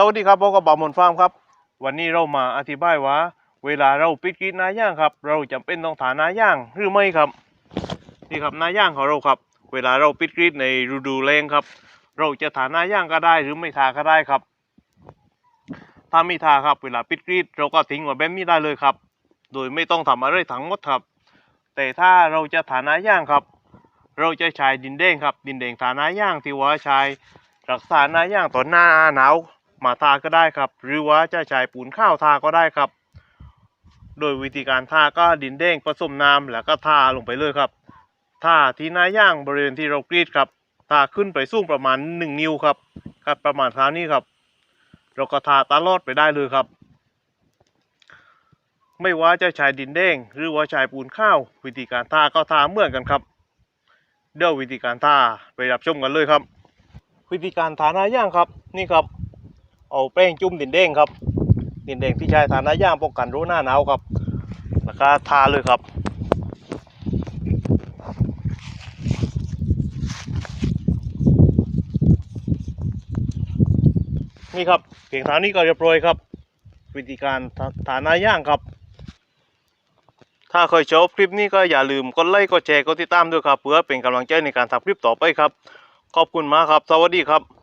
สวัสดีครับพบกับบอมมนฟาร์มครับ วันนี้เรามาอธิบายว่า เวลาเราปิดกรีดนาย่างครับ เราจำเป็นต้องถานาย่างหรือไม่ครับนี่ครับนาย่างของเราครับ เวลาเราปิดกรีดในฤดูแล้งครับ เราจะถานาย่างก็ได้หรือไม่ทาก็ได้ครับ ถ้าไม่ทาครับ เวลาปิดกรีดเราก็ทิ้งไว้แบบนี้ได้เลยครับ โดยไม่ต้องทำอะไรทั้งหมดครับ แต่ถ้าเราจะถานาย่างครับ เราจะใช้ดินแดงครับ ดินแดงถานาย่างที่ว่าใช้รักษาหน้าย่างต่อหน้าหนาว มาทาก็ได้ครับ หรือว่าจะใช้ปูนข้าวทาก็ได้ครับ โดยวิธีการทาก็ดินแดงผสมน้ำแล้วก็ทาลงไปเลยครับทาที่หน้าย่างบริเวณที่เรากรีดครับทาขึ้นไปสูงประมาณหนึ่งนิ้วครับครับประมาณเท่านี้ครับ เราก็ทาตลอดไปได้เลยครับ ไม่ว่าจะใช้ดินแดงหรือว่าใช้ปูนข้าว วิธีการทาก็ทาเหมือนกันครับ เดี๋ยววิธีการทาไปรับชมกันเลยครับ วิธีการทาหน้าย่างครับนี่ครับ เอาแป้งจุ่มดินแดงครับดินแดงที่ใช้ทาน้าย่างป้องกันรู้หน้าหนาวครับแล้วก็ทาเลยครับนี่ครับเพียงเท่านี้ก็เรียบร้อยครับ วิธีการทาน้าย่างครับ ถ้าเคยชอบคลิปนี้ก็อย่าลืมกดไลค์กดแชร์กดติดตามด้วยครับ เพื่อเป็นกำลังใจในการทำคลิปต่อไปครับ ขอบคุณมากครับ สวัสดีครับ